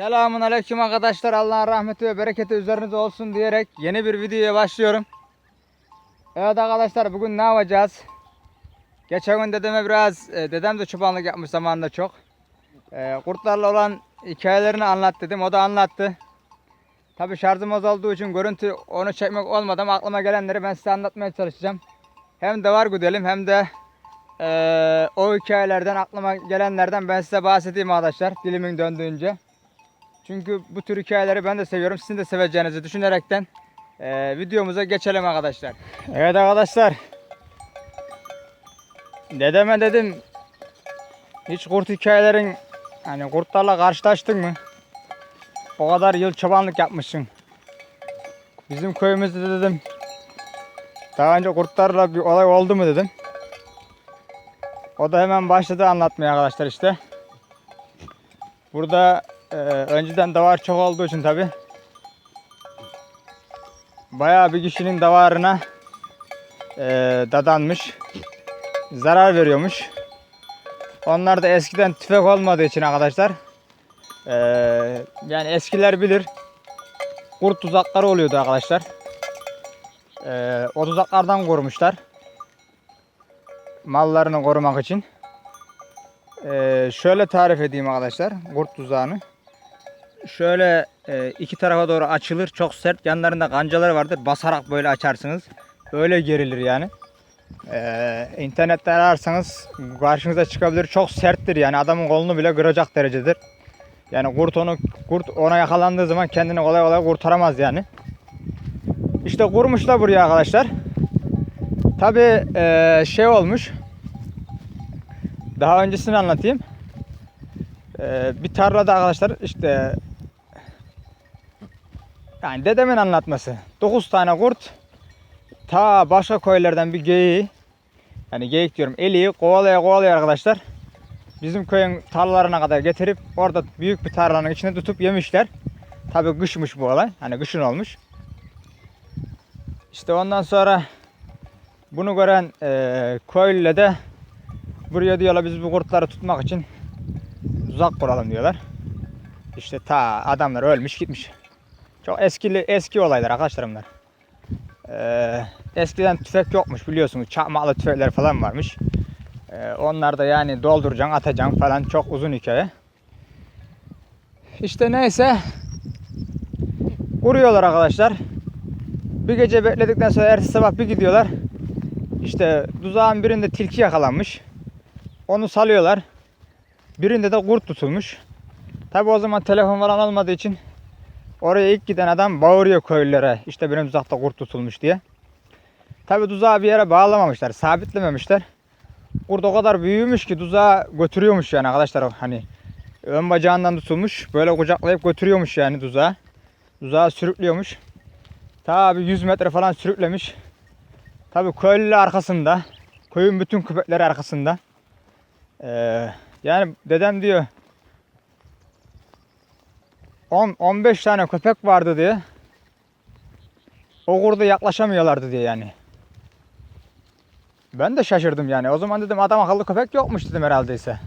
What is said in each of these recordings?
Selamun aleyküm arkadaşlar. Allah'ın rahmeti ve bereketi üzerinize olsun diyerek yeni bir videoya başlıyorum. Evet arkadaşlar bugün ne yapacağız? Geçen gün dedeme biraz, e, dedem de çobanlık yapmış zamanında çok. E, kurtlarla olan hikayelerini anlat dedim. O da anlattı. Tabi şarjım azaldığı için görüntü onu çekmek olmadı ama aklıma gelenleri ben size anlatmaya çalışacağım. Hem de var güdelim hem de e, o hikayelerden aklıma gelenlerden ben size bahsedeyim arkadaşlar dilimin döndüğünce. Çünkü bu tür hikayeleri ben de seviyorum. Sizin de seveceğinizi düşünerekten eee, videomuza geçelim arkadaşlar. Evet arkadaşlar. Dedeme dedim hiç kurt hikayelerin hani kurtlarla karşılaştın mı? O kadar yıl çobanlık yapmışsın. Bizim köyümüzde dedim daha önce kurtlarla bir olay oldu mu dedim. O da hemen başladı anlatmaya arkadaşlar işte. Burada ee, önceden davar çok olduğu için tabi bayağı bir kişinin davarına e, dadanmış zarar veriyormuş. Onlar da eskiden tüfek olmadığı için arkadaşlar e, yani eskiler bilir kurt tuzakları oluyordu arkadaşlar. E, o tuzaklardan korumuşlar mallarını korumak için. Ee, şöyle tarif edeyim arkadaşlar kurt tuzağını. Şöyle e, iki tarafa doğru açılır. Çok sert. Yanlarında kancaları vardır. Basarak böyle açarsınız. Öyle gerilir yani. Ee, internette ararsanız karşınıza çıkabilir. Çok serttir yani. Adamın kolunu bile kıracak derecedir. Yani kurt onu kurt ona yakalandığı zaman kendini kolay kolay kurtaramaz yani. İşte kurmuşlar buraya arkadaşlar. Tabi şey olmuş. Daha öncesini anlatayım. Ee, bir tarlada arkadaşlar işte yani dedemin anlatması. 9 tane kurt ta başka köylerden bir geyiği yani geyik diyorum eliyi kovalaya kovalaya arkadaşlar bizim köyün tarlalarına kadar getirip orada büyük bir tarlanın içine tutup yemişler. Tabi kışmış bu olay. Hani kışın olmuş. İşte ondan sonra bunu gören e, köylüyle de buraya diyorlar biz bu kurtları tutmak için uzak kuralım diyorlar. İşte ta adamlar ölmüş gitmiş. Çok eski eski olaylar arkadaşlar bunlar. Ee, eskiden tüfek yokmuş biliyorsunuz. Çakmaklı tüfekler falan varmış. Ee, onlar da yani dolduracaksın, atacaksın falan çok uzun hikaye. İşte neyse kuruyorlar arkadaşlar. Bir gece bekledikten sonra ertesi sabah bir gidiyorlar. İşte tuzağın birinde tilki yakalanmış. Onu salıyorlar. Birinde de kurt tutulmuş. Tabi o zaman telefon falan olmadığı için oraya ilk giden adam bağırıyor köylülere. İşte benim tuzakta kurt tutulmuş diye. Tabi tuzağı bir yere bağlamamışlar. Sabitlememişler. Kurt o kadar büyümüş ki tuzağı götürüyormuş yani arkadaşlar. Hani ön bacağından tutulmuş. Böyle kucaklayıp götürüyormuş yani tuzağı. Tuzağı sürüklüyormuş. Tabi 100 metre falan sürüklemiş. Tabi köylü arkasında. Köyün bütün köpekleri arkasında. Ee, yani dedem diyor 10 15 tane köpek vardı diye. O kurda yaklaşamıyorlardı diye yani. Ben de şaşırdım yani. O zaman dedim adam akıllı köpek yokmuş dedim herhalde ise.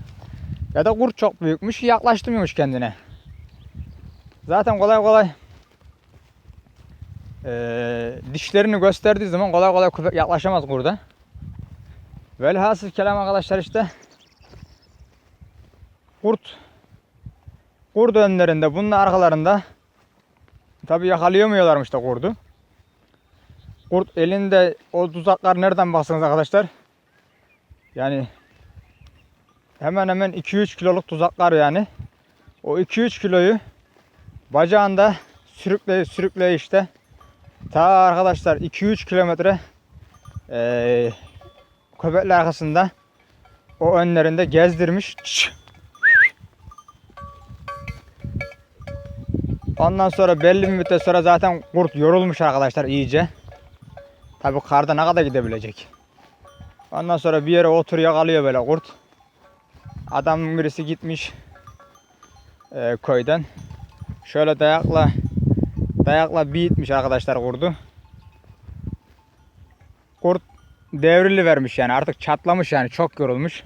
Ya da kurt çok büyükmüş, yaklaştırmıyormuş kendine. Zaten kolay kolay eee, dişlerini gösterdiği zaman kolay kolay köpek yaklaşamaz kurda. Velhasıl kelam arkadaşlar işte kurt kurt önlerinde bunun arkalarında tabi yakalayamıyorlarmış da kurdu. Kurt elinde o tuzaklar nereden baksanız arkadaşlar yani hemen hemen 2-3 kiloluk tuzaklar yani. O 2-3 kiloyu bacağında sürükleye sürükleye işte ta arkadaşlar 2-3 kilometre eee köpekler arkasında o önlerinde gezdirmiş. Ondan sonra belli bir müddet sonra zaten kurt yorulmuş arkadaşlar iyice. Tabi karda ne kadar gidebilecek. Ondan sonra bir yere oturuyor kalıyor böyle kurt. Adamın birisi gitmiş e, köyden. Şöyle dayakla dayakla bir itmiş arkadaşlar kurdu. Kurt devrili vermiş yani artık çatlamış yani çok yorulmuş.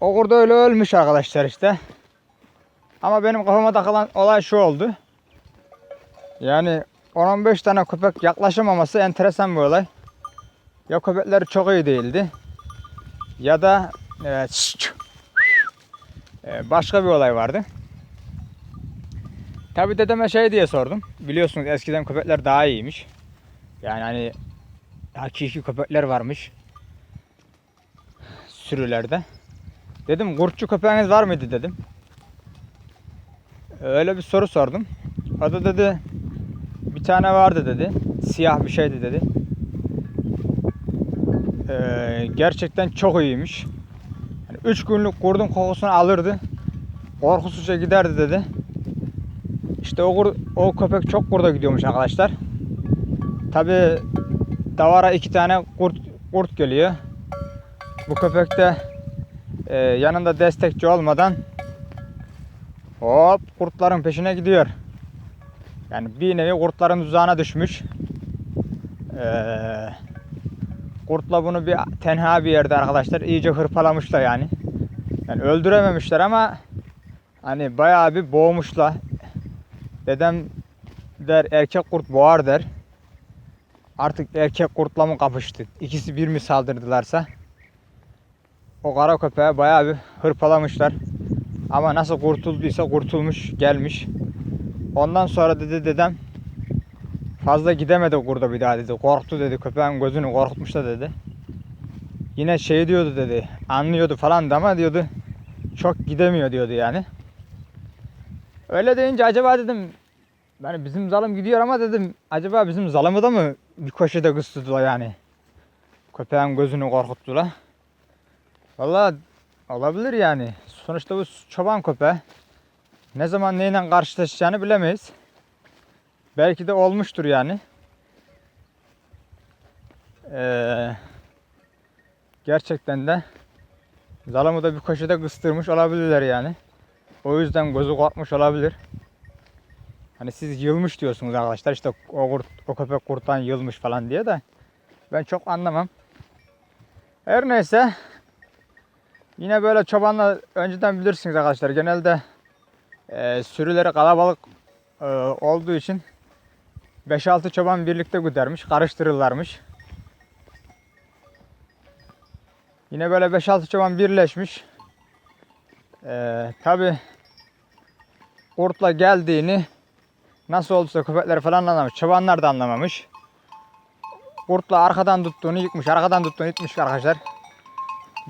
O kurt öyle ölmüş arkadaşlar işte. Ama benim kafama takılan olay şu oldu. Yani 10-15 tane köpek yaklaşamaması enteresan bir olay. Ya köpekleri çok iyi değildi. Ya da e, başka bir olay vardı. Tabi dedeme şey diye sordum. Biliyorsunuz eskiden köpekler daha iyiymiş. Yani hani hakiki köpekler varmış. Sürülerde. Dedim kurtçu köpeğiniz var mıydı dedim. Öyle bir soru sordum. O da dedi bir tane vardı dedi. Siyah bir şeydi dedi. Ee, gerçekten çok iyiymiş. Yani üç günlük kurdun kokusunu alırdı. Korkusuzca giderdi dedi. İşte o, kur- o köpek çok kurda gidiyormuş arkadaşlar. Tabi davara iki tane kurt, kurt geliyor. Bu köpek de e, yanında destekçi olmadan hop kurtların peşine gidiyor. Yani bir nevi kurtların tuzağına düşmüş. Ee, kurtla bunu bir tenha bir yerde arkadaşlar iyice hırpalamışlar yani. Yani öldürememişler ama hani bayağı bir boğmuşlar. Dedem der erkek kurt boğar der. Artık erkek kurtla mı kapıştı? İkisi bir mi saldırdılarsa? O kara köpeği bayağı bir hırpalamışlar. Ama nasıl kurtulduysa kurtulmuş gelmiş. Ondan sonra dedi dedem fazla gidemedi kurda bir daha dedi. Korktu dedi. Köpeğin gözünü korkutmuş da dedi. Yine şey diyordu dedi. Anlıyordu falan da ama diyordu çok gidemiyor diyordu yani. Öyle deyince acaba dedim yani bizim zalım gidiyor ama dedim acaba bizim zalımı da mı bir köşede kıstılar yani. Köpeğin gözünü korkuttular. Vallahi olabilir yani. Sonuçta bu çoban köpeği. Ne zaman neyle karşılaşacağını bilemeyiz. Belki de olmuştur yani. Ee, gerçekten de zalımı da bir köşede kıstırmış olabilirler yani. O yüzden gözü korkmuş olabilir. Hani siz yılmış diyorsunuz arkadaşlar işte o, kurt, o köpek kurttan yılmış falan diye de ben çok anlamam. Her neyse yine böyle çobanla önceden bilirsiniz arkadaşlar genelde e, sürüleri kalabalık e, olduğu için 5-6 çoban birlikte güdermiş karıştırırlarmış. Yine böyle 5-6 çoban birleşmiş. Ee, Tabi kurtla geldiğini nasıl olduysa köpekler falan anlamamış. Çobanlar da anlamamış. Kurtla arkadan tuttuğunu yıkmış. Arkadan tuttuğunu yıkmış arkadaşlar.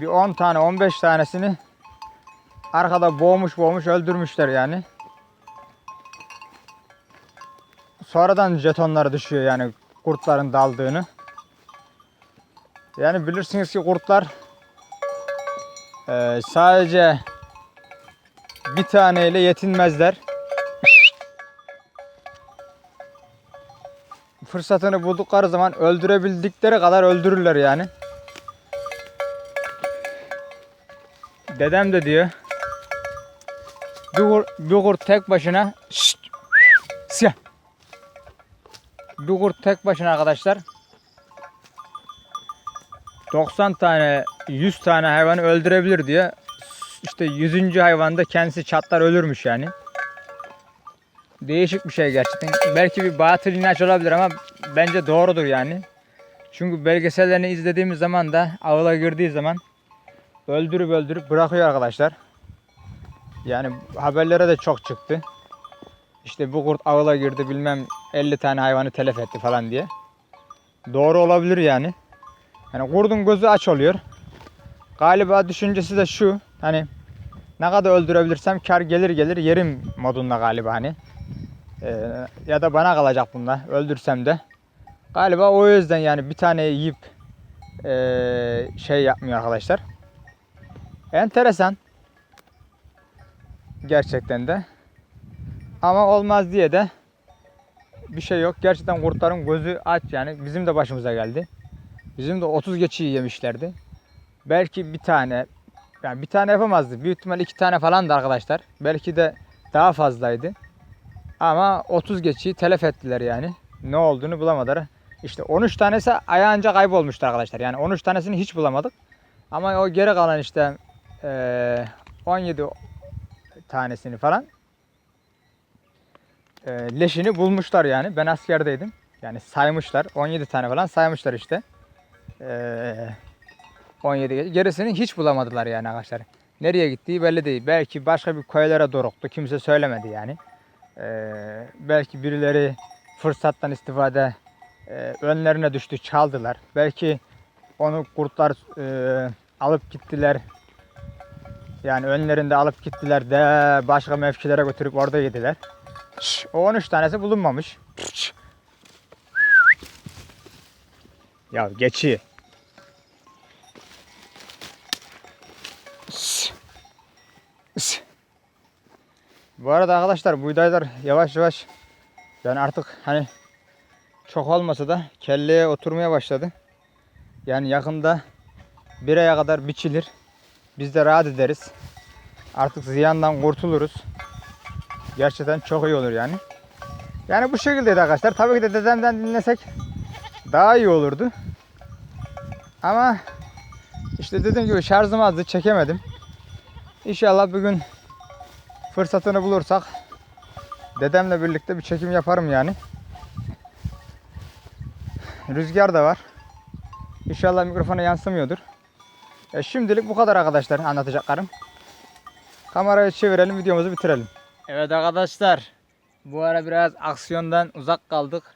Bir 10 tane 15 tanesini arkada boğmuş boğmuş öldürmüşler yani. Sonradan jetonları düşüyor yani kurtların daldığını. Yani bilirsiniz ki kurtlar eee, sadece bir taneyle yetinmezler. Fırsatını buldukları zaman öldürebildikleri kadar öldürürler yani. Dedem de diyor. Bir, kur- bir kurt tek başına Şşt! Siyah. Bir kurt tek başına arkadaşlar 90 tane 100 tane hayvanı öldürebilir diye işte 100. hayvanda kendisi çatlar ölürmüş yani. Değişik bir şey gerçekten. Belki bir batıl inanç olabilir ama bence doğrudur yani. Çünkü belgesellerini izlediğimiz zaman da avla girdiği zaman öldürüp öldürüp bırakıyor arkadaşlar. Yani haberlere de çok çıktı. İşte bu kurt avla girdi bilmem 50 tane hayvanı telef etti falan diye. Doğru olabilir yani. Yani kurdun gözü aç oluyor. Galiba düşüncesi de şu. Hani ne kadar öldürebilirsem kar gelir gelir yerim modunda galiba hani. Ee, ya da bana kalacak bunda öldürsem de. Galiba o yüzden yani bir tane yiyip ee, şey yapmıyor arkadaşlar. Enteresan. Gerçekten de. Ama olmaz diye de bir şey yok. Gerçekten kurtların gözü aç yani. Bizim de başımıza geldi. Bizim de 30 geçiyi yemişlerdi. Belki bir tane yani bir tane yapamazdı. Büyük ihtimal iki tane falandı arkadaşlar. Belki de daha fazlaydı. Ama 30 geçiyi telef ettiler yani. Ne olduğunu bulamadılar. İşte 13 tanesi ayağınca kaybolmuştu arkadaşlar. Yani 13 tanesini hiç bulamadık. Ama o geri kalan işte eee 17 tanesini falan e, leşini bulmuşlar yani. Ben askerdeydim. Yani saymışlar. 17 tane falan saymışlar işte. E, 17 gece. Gerisini hiç bulamadılar yani arkadaşlar. Nereye gittiği belli değil. Belki başka bir koylara doruktu. Kimse söylemedi yani. Belki birileri fırsattan istifade e, önlerine düştü, çaldılar. Belki onu kurtlar e, alıp gittiler. Yani önlerinde alıp gittiler de başka mevkilere götürüp orada yediler. O 13 tanesi bulunmamış. Ya geçi. Bu arada arkadaşlar buğdaylar yavaş yavaş yani artık hani çok olmasa da kelleye oturmaya başladı. Yani yakında bir aya kadar biçilir. Biz de rahat ederiz. Artık ziyandan kurtuluruz. Gerçekten çok iyi olur yani. Yani bu şekildeydi arkadaşlar. Tabii ki de dedemden dinlesek daha iyi olurdu. Ama işte dediğim gibi şarjım azdı çekemedim. İnşallah bugün fırsatını bulursak dedemle birlikte bir çekim yaparım yani. Rüzgar da var. İnşallah mikrofona yansımıyordur. E şimdilik bu kadar arkadaşlar anlatacaklarım. Kamerayı çevirelim videomuzu bitirelim. Evet arkadaşlar. Bu ara biraz aksiyondan uzak kaldık.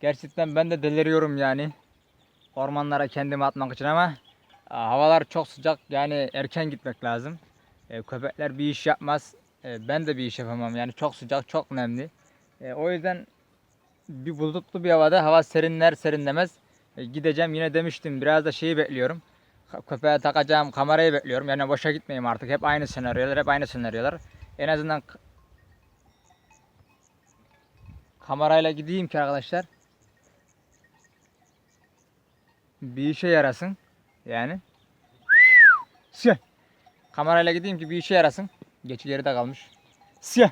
Gerçekten ben de deliriyorum yani. Ormanlara kendimi atmak için ama e, havalar çok sıcak yani erken gitmek lazım. E, köpekler bir iş yapmaz. E, ben de bir iş yapamam yani çok sıcak çok nemli. E, o yüzden bir bulutlu bir havada hava serinler serinlemez e, gideceğim yine demiştim biraz da şeyi bekliyorum. Köpeğe takacağım kamerayı bekliyorum. Yani boşa gitmeyeyim artık. Hep aynı senaryolar, hep aynı senaryolar. En azından kamerayla gideyim ki arkadaşlar. Bir işe yarasın. Yani. Siyah. Kamerayla gideyim ki bir işe yarasın. Geçi geride kalmış. Siyah.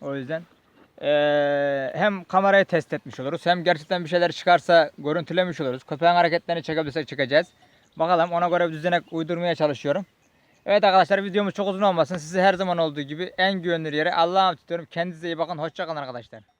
O yüzden eee, hem kamerayı test etmiş oluruz hem gerçekten bir şeyler çıkarsa görüntülemiş oluruz. Köpeğin hareketlerini çekebilirsek çekeceğiz. Bakalım ona göre düzenek uydurmaya çalışıyorum. Evet arkadaşlar videomuz çok uzun olmasın. Sizi her zaman olduğu gibi en güvenilir yere Allah'a emanet. Kendinize iyi bakın. Hoşçakalın arkadaşlar.